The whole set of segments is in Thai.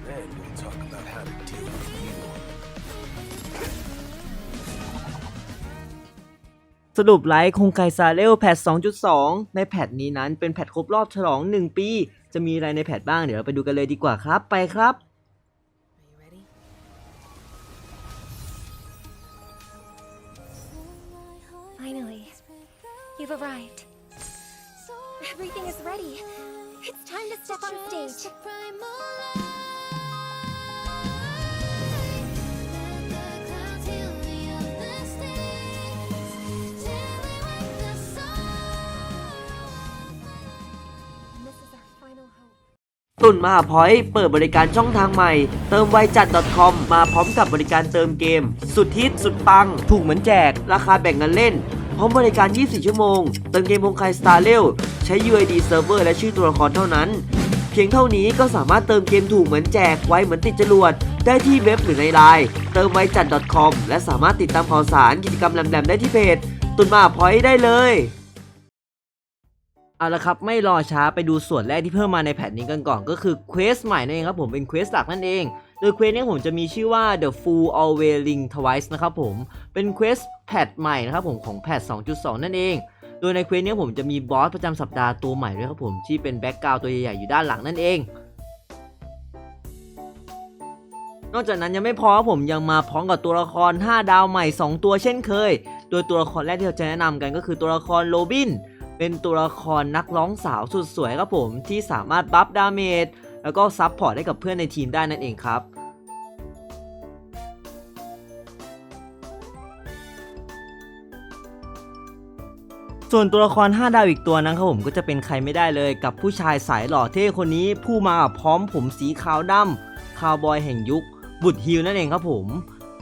first. Then we'll talk about how to deal with you. สรุปไลฟ์โครงไกซาเรลแพท 2.2 ในแพทนี้นั้นเป็นแพทครบรอบฉลอง 1 ปี จะมีอะไรในแพทบ้างเดี๋ยวเราไปดูกันเลยดีกว่าครับไปครับ Are you ready? Finally, you've arrived. Everything is ready. It's time to step on stage. ตุ่นมหาพอยต์เปิดบริการช่องทางใหม่ เติมไวจัด .com มาพร้อมกับบริการเติมเกม สุดฮิตสุดปัง ถูกเหมือนแจก ราคาแบ่งเงินเล่น พร้อมบริการ 24 ชั่วโมง เติมเกมวงไคสตาร์เรลใช้ UID Server และชื่อตัวละครเท่านั้น เพียงเท่านี้ก็สามารถเติมเกมถูกเหมือนแจกไวเหมือนติดจรวด ได้ที่เว็บหรือในไลน์เติมไวจัด .com และสามารถติดตามข่าวสารกิจกรรมแหลมๆได้ที่เพจ ตุ่นมหาพอยต์ได้เลย เอาละครับไม่รอช้าไปดูส่วนแรกที่เพิ่มมาในแพทนี้กันก่อนก็คือเควสใหม่นั่นเองครับผมเป็นเควสหลักนั่นเอง โดยเควสนี้ผมจะมีชื่อว่า The Full Always Ring Twice นะครับผมเป็นเควสแพทใหม่นะครับผมของแพท2.2 นั่นเอง โดยในเควสนี้ผมจะมีบอสประจำสัปดาห์ตัวใหม่ด้วยครับผมที่เป็นแบ็กกราวตัวใหญ่ๆอยู่ด้านหลังนั่นเองนอกจากนั้นยังไม่พอครับผมยังมาพร้อมกับตัวละคร 5 ดาวใหม่ 2 ตัวเช่นเคย โดยตัวละครแรกที่เราจะแนะนำกันก็คือตัวละครโรบิน เป็นตัวละครนักร้องสาวสุดสวยครับผมที่สามารถบัฟดาเมจแล้วก็ซับพอร์ตให้กับเพื่อนในทีมได้นั่นเองครับส่วนตัวละคร 5 ดาวอีกตัวนั้นครับผมก็จะเป็นใครไม่ได้เลยกับผู้ชายสายหล่อเท่คนนี้ผู้มาพร้อมผมสีขาวดำคาวบอยแห่งยุค บุตรฮิลนั่นเองครับผม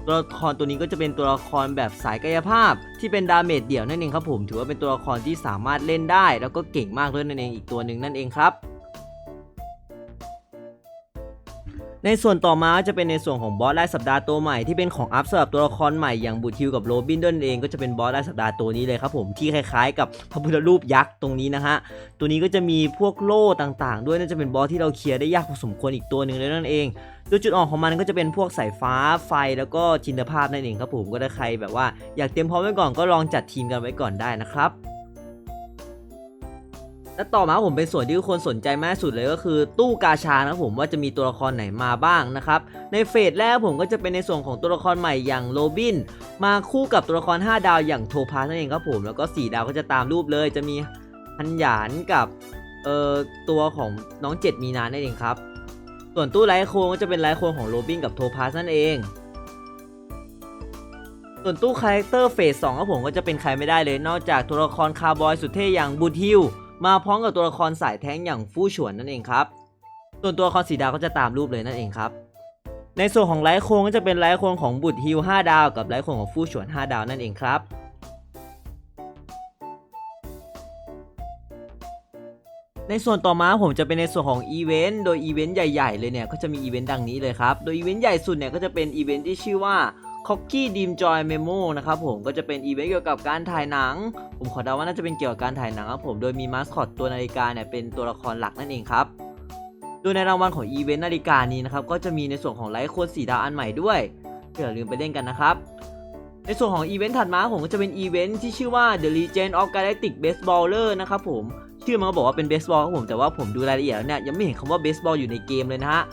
ตัวละครตัวนี้ก็จะเป็นตัวละครแบบสายกายภาพ ที่เป็นดาเมจเดี่ยวนั่นเองครับผมถือว่าเป็นตัวละครที่สามารถเล่นได้ แล้วก็เก่งมากด้วยนั่นเองอีกตัวหนึ่งนั่นเองครับ ในส่วนต่อมาจะเป็นในส่วนของบอสรายสัปดาห์ตัวใหม่ที่เป็นของอัพสำหรับตัวละครใหม่อย่างบูทิวกับโรบินด้วยนั่นเองก็จะเป็นบอสรายสัปดาห์ตัวนี้เลยครับผมที่คล้ายๆ กับพระพุทธรูปยักษ์ตรงนี้นะฮะตัวนี้ก็จะมีพวกโล่ต่างๆ ด้วยน่าจะเป็นบอสที่เราเคลียร์ได้ยากพอสมควรอีกตัวหนึ่งเลยนั่นเองโดยจุดออนของมันก็จะเป็นพวกสายฟ้าไฟแล้วก็จินตภาพนั่นเองครับผมก็ถ้าใครแบบว่าอยากเตรียมพร้อมไว้ก่อนก็ลองจัดทีมกันไว้ก่อนได้นะครับ และต่อมาผมเป็นส่วนที่ทุกคนสนใจมากสุดเลยก็คือตู้กาชานะครับผมว่าจะมีตัวละครไหนมาบ้างนะครับในเฟสแรกผมก็จะเป็นในส่วนของตัวละครใหม่อย่างโรบินมาคู่กับตัวละคร 5 ดาวอย่างโทพาสนั่นเองครับผมแล้วก็ 4 ดาวก็จะตามรูปเลย จะมีฮันหยานกับเอ่อตัวของน้องเจ็ดมีนานั่นเองครับ ส่วนตู้ไลท์โคนก็จะเป็นไลท์โคนของโรบินกับโทพาสนั่นเองส่วนตู้คาแรคเตอร์เฟสสองครับผมก็จะเป็นใครไม่ได้เลย นอกจากตัวละครคาร์บอยสุดเท่อย่างบูทิว มาพร้อมกับตัวละครสายแท้งอย่างฟู่ฉวนนั่นเองครับ ส่วนตัวละครสีดาวก็จะตามรูปเลยนั่นเองครับ ในส่วนของไลท์โคงก็จะเป็นไลท์โคงของบุตรฮิว5ดาว กับไลท์โคงของฟู่ฉวน 5 ดาวนั่นเองครับในส่วนต่อมาผมจะเป็นในส่วนของอีเวนต์โดยอีเวนต์ใหญ่ ๆ เลยเนี่ยก็จะมีอีเวนต์ดังนี้เลยครับ โดยอีเวนต์ใหญ่สุดเนี่ยก็จะเป็นอีเวนต์ที่ชื่อว่า c o c k y Dream Joy Memo นะครับผมก็จะเป็นอีเวนต์เกี่ยวกับการถ่ายหนัง ผมขอเดาว่าน่าจะเป็นเกี่ยวกับการถ่ายหนังครับผมโดยมีมาสคอตตัวนาฬิกาเนี่ยเป็นตัวละครหลักนั่นเองครับโดยในรางวัลของอีเวนต์นาฬิกานี้นะครับก็จะมีในส่วนของไลท์โค้ดสีดาวอันใหม่ด้วยอย่าลืมไปเล่นกันนะครับในส่วนของอีเวนต์ถัดมาผมก็จะเป็นอีเวนต์ที่ชื่อว่า The Legend of Galactic Baseballer นะครับผมชื่อมันก็บอกว่าเป็นเบสบอลครับผมแต่ว่าผมดูรายละเอียดแล้วเนี่ยยังไม่เห็นคำว่าเบสบอลอยู่ในเกมเลยนะฮะ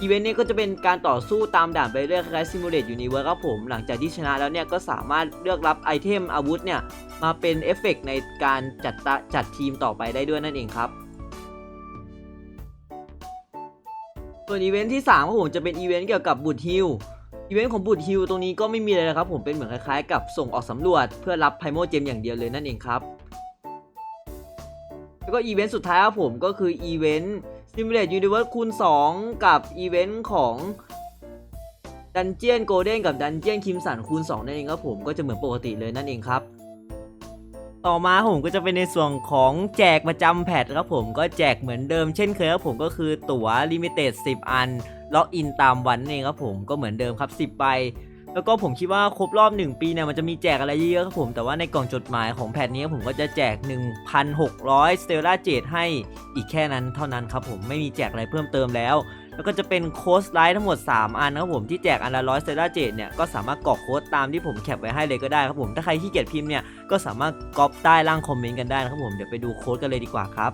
อีเวนต์นี้ก็จะเป็นการต่อสู้ตามด่านไปเรื่อยคล้ายๆ Simulate Universe ครับผม หลังจากที่ชนะแล้วเนี่ยก็สามารถเลือกรับไอเทมอาวุธเนี่ย มาเป็นเอฟเฟกต์ในการจัดตะจัดทีมต่อไปได้ด้วยนั่นเองครับส่วนอีเวนต์ที่3ครับผมจะเป็นอีเวนต์เกี่ยวกับบุตรฮิลอีเวนต์ของบุตรฮิลตรงนี้ก็ไม่มีเลยครับผมเป็นเหมือนคล้ายๆ กับส่งออกสำรวจ เพื่อรับไพโมเจมอย่างเดียวเลยนั่นเองครับ แล้วก็อีเวนต์สุดท้ายครับผมก็คืออีเวนต์ Simulate Universe คูณ 2 กับอีเวนต์ของ Dungeon Golden กับ Dungeon Crimson คูณ 2 นั่นเองครับผมก็จะเหมือนปกติเลยนั่นเองครับ ต่อมาผมก็จะเป็นในส่วนของแจกประจำแพทครับผมก็แจกเหมือนเดิมเช่นเคยครับผมก็คือตั๋ว Limited 10 อันล็อกอินตามวันนั่นเองครับผมก็เหมือนเดิมครับ 10ใบ แล้วก็ผมคิดว่าครบรอบ 1 ปีเนี่ยมันจะมีแจกอะไรเยอะๆครับผมแต่ว่าในกล่องจดหมายของแพทนี้ผมก็จะแจก 1,600 Stellar Jade ให้อีกแค่นั้นเท่านั้นครับผมไม่มีแจกอะไรเพิ่มเติมแล้ว แล้วก็จะเป็นโค้ดไลท์ทั้งหมด 3 อันนะครับผมที่แจกอันละร้อยเซราเจดเนี่ยก็สามารถกรอกโค้ดตามที่ผมแคปไว้ให้เลยก็ได้ครับผมถ้าใครขี้เกียจพิมพ์เนี่ยก็สามารถก๊อปใต้ล่างคอมเมนต์กันได้นะครับผมเดี๋ยวไปดูโค้ดกันเลยดีกว่าครับ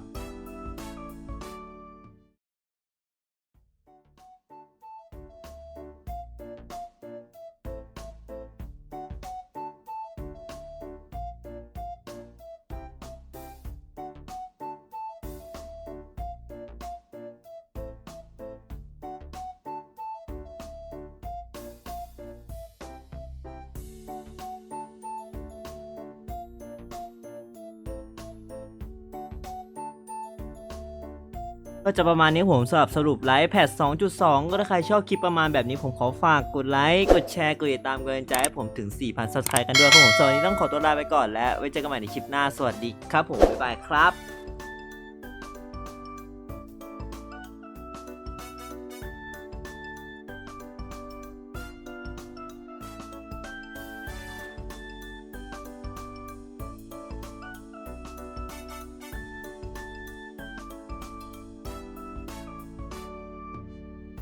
ก็จะประมาณนี้ผมสำหรับสรุปไลฟ์แพท2.2 ก็ถ้าใครชอบคลิปประมาณแบบนี้ผมขอฝากกดไลค์ กดแชร์ กดติดตามกดกำลังใจให้ผมถึง 4,000 ซับสไครต์กันด้วยครับผมสำหรับวันนี้ต้องขอตัวลาไปก่อนแล้วไว้เจอกันใหม่ในคลิปหน้า สวัสดีครับผม บ๊ายบายครับ